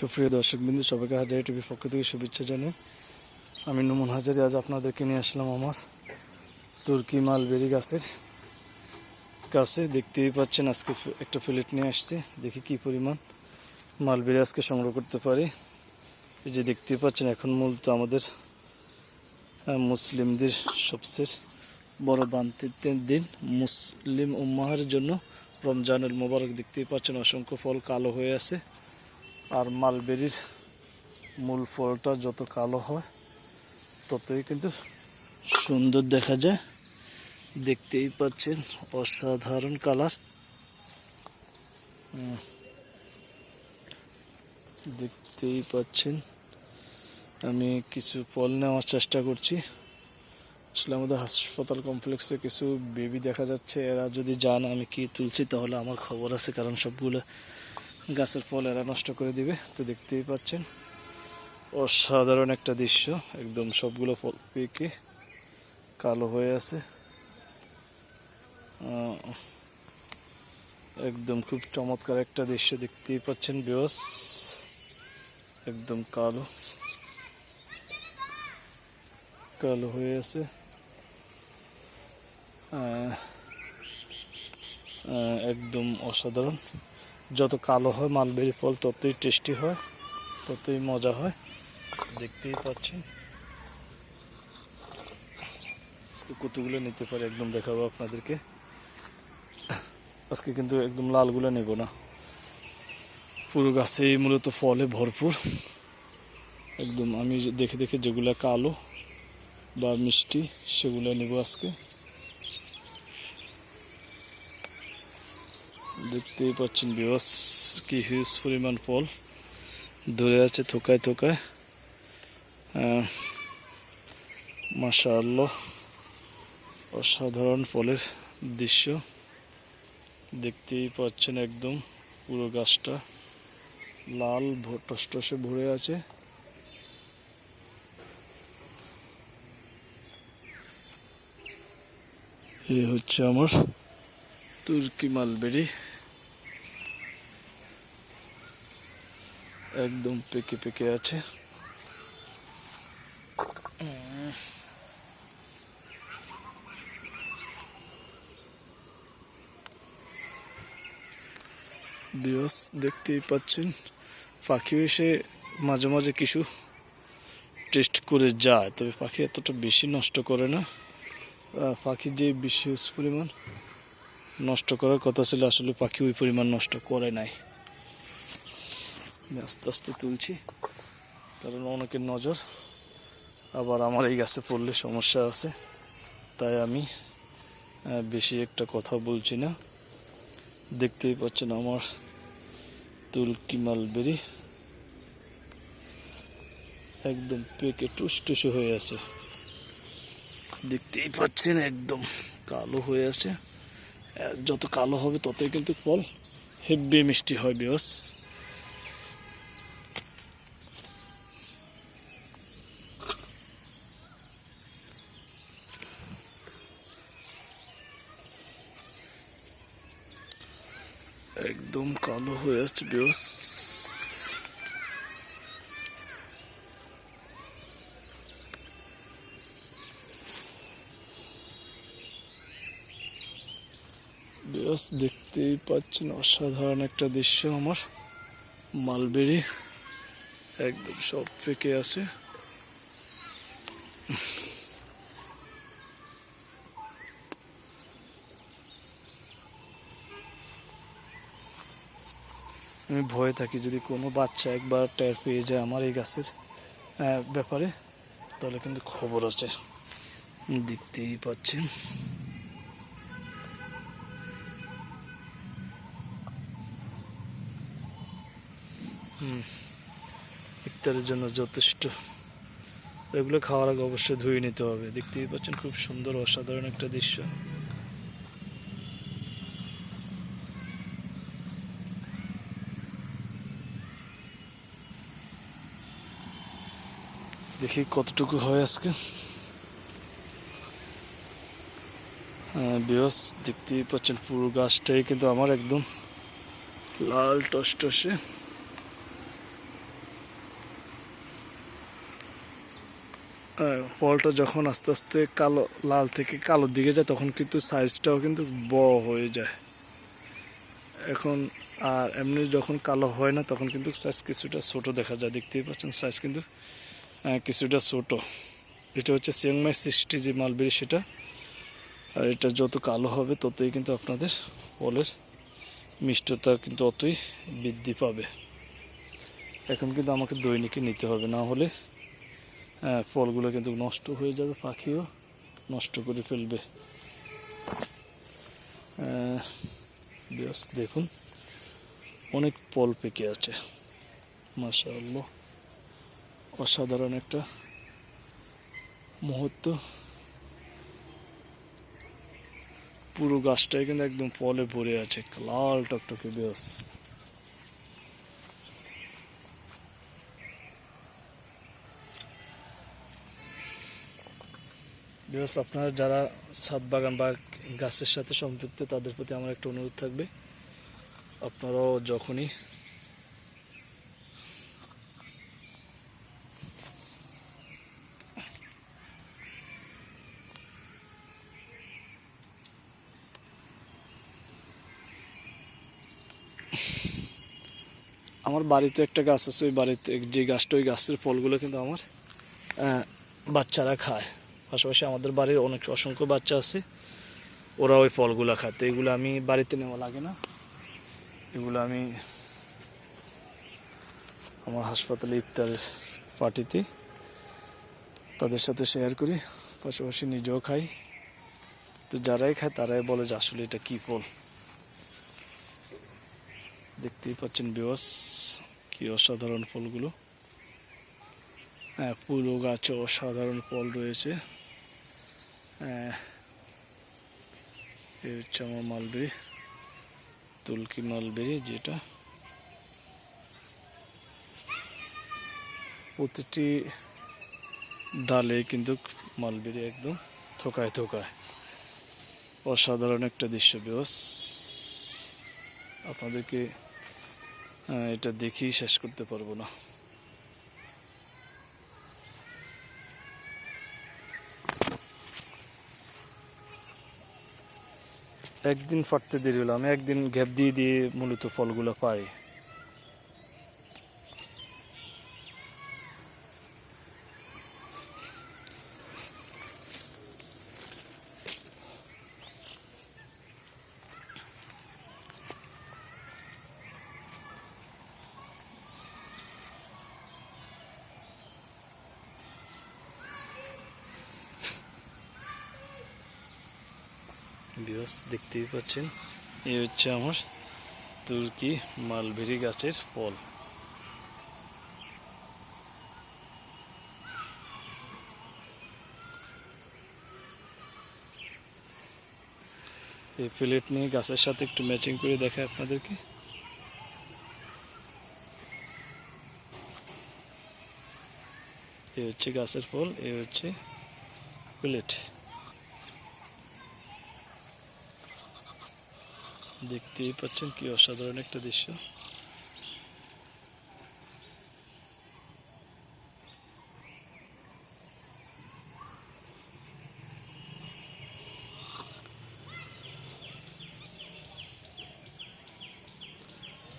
সুপ্রিয় দর্শক বিন্দু, সবাইকে হাজারি টিভির পক্ষ থেকে শুভেচ্ছা জানাই। আমি নুমন হাজারি, আজ আপনাদেরকে নিয়ে আসলাম আমার তুর্কি মালবেরি গাছের কাছে। দেখতেই পাচ্ছেন, আজকে একটা প্লেট নিয়ে আসছি। দেখি কি পরিমাণ মালবেরি আজকে সংগ্রহ করতে পারি। এই যে দেখতেই পাচ্ছেন, এখন মূলত আমাদের মুসলিমদের সবচেয়ে বড় বান্তির দিন, মুসলিম উম্মাহের জন্য রমজানের মোবারক। দেখতেই পাচ্ছেন, অসংখ্য ফল কালো হয়ে আছে। আর মালবেরির মূল ফলটা যত কালো হয়, ততই কিন্তু সুন্দর দেখা যায়। দেখতেই পাচ্ছেন অসাধারণ কালার। দেখতেই পাচ্ছেন, আমি কিছু ফল নেওয়ার চেষ্টা করছি। আসলে আমাদের হাসপাতাল কমপ্লেক্সে কিছু বেবি দেখা যাচ্ছে, এরা যদি যান আমি কি তুলছি, তাহলে আমার খবর আছে, কারণ সবগুলো গাছের ফল এরা নষ্ট করে দিবে, তো দেখতেই পাচ্ছেন। অসাধারণ একটা দৃশ্য, একদম সবগুলো ফল পেকে কালো হয়ে আছে। একদম খুব চমৎকার একটা দৃশ্য দেখতেই পাচ্ছেন বেহস একদম কালো। কালো হয়ে আছে। একদম অসাধারণ। যত কালো হয়, মালবেরি ফল ততই টেস্টি হয়, ততই মজা হয়। দেখতেই পাচ্ছেন। আজকে কতগুলো নিতে পারি একদম দেখাবো আপনাদেরকে। আজকে কিন্তু একদম লালগুলো নেব না। পুরো গাছেই মূলত ফলে ভরপুর। একদম আমি দেখে দেখে যেগুলো কালো বা মিষ্টি, সেগুলো নেব আজকে। দেখতেই পাচ্ছেন বিবাস কি হিউজ পরিমাণ ফল। ধরে আছে থোকায় থোকায়। মাশা আল্লাহ অসাধারণ ফলের দৃশ্য। দেখতেই পাচ্ছেন একদম পুরো গাছটা। লাল টসটসে ভরে আছে। এ হচ্ছে আমার তুর্কি মালবেরি। একদম পেকে পেকে আছে। বিয়স দেখতেই পাচ্ছেন পাখি এসে মাঝে মাঝে কিছু টেস্ট করে যায়, তবে পাখি এতটা বেশি নষ্ট করে না। পাখি যে বিশেষ পরিমাণ নষ্ট করার কথা ছিল, আসলে পাখি ওই পরিমাণ নষ্ট করে নাই। আমি আস্তে আস্তে তুলছি, কারণ অনেকের নজর। আবার আমার এই গাছে পড়লে সমস্যা আছে, তাই আমি বেশি একটা কথা বলছি না। দেখতেই পাচ্ছেন আমার তুলকি মালবেরি একদম পেকে টুসটুসে হয়ে আছে। দেখতেই পাচ্ছেন একদম কালো হয়ে আছে। যত কালো হবে ততই কিন্তু ফল হেব্বি মিষ্টি হয়, বিয়স। কালো হয়ে আসছে বিয়স বেশ দেখতেই পাচ্ছেন অসাধারণ একটা দৃশ্য আমার। মালবেরি একদম সব পেকে আছে। আমি ভয়ে থাকি, যদি কোনো বাচ্চা একবার টের পেয়ে যায় আমার এই গাছের ব্যাপারে, তাহলে কিন্তু খবর আছে। দেখতেই পাচ্ছেন। হুম, ইফতারের জন্য যথেষ্ট। এগুলো খাওয়ার আগে অবশ্যই ধুয়ে নিতে হবে। দেখতেই পাচ্ছেন, খুব সুন্দর, অসাধারণ একটা দৃশ্য। দেখি কতটুকু হয় আজকে। হ্যাঁ, বিহস দেখতেই পাচ্ছেন পুরো গাছটাই কিন্তু আমার একদম লাল টসটসে। হ্যাঁ, ফলটা যখন আস্তে আস্তে কালো, লাল থেকে কালো দিকে যায়, তখন কিন্তু সাইজটাও কিন্তু বড় হয়ে যায়। এখন আর এমনি যখন কালো হয় না, তখন কিন্তু সাইজ কিছুটা ছোট দেখা যায়, দেখতেই পাচ্ছেন সাইজ কিন্তু কিছুটা ছোট। এটা হচ্ছে সিয়াংমাই সিক্সটি যে মালবেরি সেটা। আর এটা যত কালো হবে ততই কিন্তু আপনাদের ফলের মিষ্টতা কিন্তু অতই বৃদ্ধি পাবে। এখন কিন্তু আমাকে দৈনিকই নিতে হবে না হলে ফলগুলো কিন্তু নষ্ট হয়ে যাবে পাখিও নষ্ট করে ফেলবে। আহ, দেখুন অনেক ফল পেকে আছে। মাশাআল্লাহ। অসাধারণ একটা মুহূর্ত। পুরো গাছটাই কিন্তু একদম ফলে ভরে আছে লাল টকটকে বেশ বেশ আপনারা যারা ছাদ বাগান বা গাছের সাথে সম্পৃক্ত, তাদের প্রতি আমার একটা অনুরোধ থাকবে। আপনারাও যখনই আমার বাড়িতে একটা গাছ আছে, ওই বাড়িতে যে গাছটা, ওই গাছের ফলগুলো কিন্তু আমার বাচ্চারা খায়। পাশাপাশি আমাদের বাড়ির অনেক অসংখ্য বাচ্চা আছে, ওরা ওই ফলগুলো খায়। তো এগুলো আমি বাড়িতে নেওয়া লাগে না। এগুলো আমি আমার হাসপাতালে ইফতারের পার্টিতে তাদের সাথে শেয়ার করি। পাশাপাশি নিজেও খাই। তো যারাই খায়, তারাই বলে যে আসলে এটা কী ফল? দেখতেই পাচ্ছেন বিওয়াস কি অসাধারণ ফলগুলো। হ্যাঁ পুরো গাছে অসাধারণ ফল রয়েছে। হ্যাঁ, হচ্ছে আমার মালবেরি তুলকি মালবেরি যেটা। প্রতিটি ডালে কিন্তু মালবেরি একদম থোকায় থোকায়। অসাধারণ একটা দৃশ্য বিওস আপনাদেরকে এটা দেখেই শেষ করতে পারব না। একদিন ফাটতে দেরি হলো। আমি একদিন গ্যাপ দিয়ে দিয়ে মূলত ফলগুলো পাই। বিয়স দেখতেই পাচ্ছেন? এই হচ্ছে আমার তুর্কি মালবেরি গাছের ফল। এই প্লেট নিয়ে গাছের সাথে একটু ম্যাচিং করে দেখায় আপনাদেরকে। এই হচ্ছে গাছের ফল, এই হচ্ছে প্লেট। দেখতেই পাচ্ছেন কি অসাধারণ একটা দৃশ্য।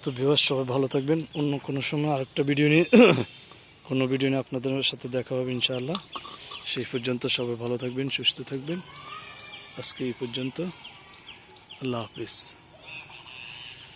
তো ভিউয়ার্স সবাই ভালো থাকবেন। অন্য কোনো সময় আরেকটা ভিডিও নিয়ে কোনো ভিডিও নিয়ে আপনাদের সাথে দেখা হবে ইনশাআল্লাহ। সেই পর্যন্ত সবাই ভালো থাকবেন, সুস্থ থাকবেন। আজকে এই পর্যন্ত। আল্লাহ হাফিজ।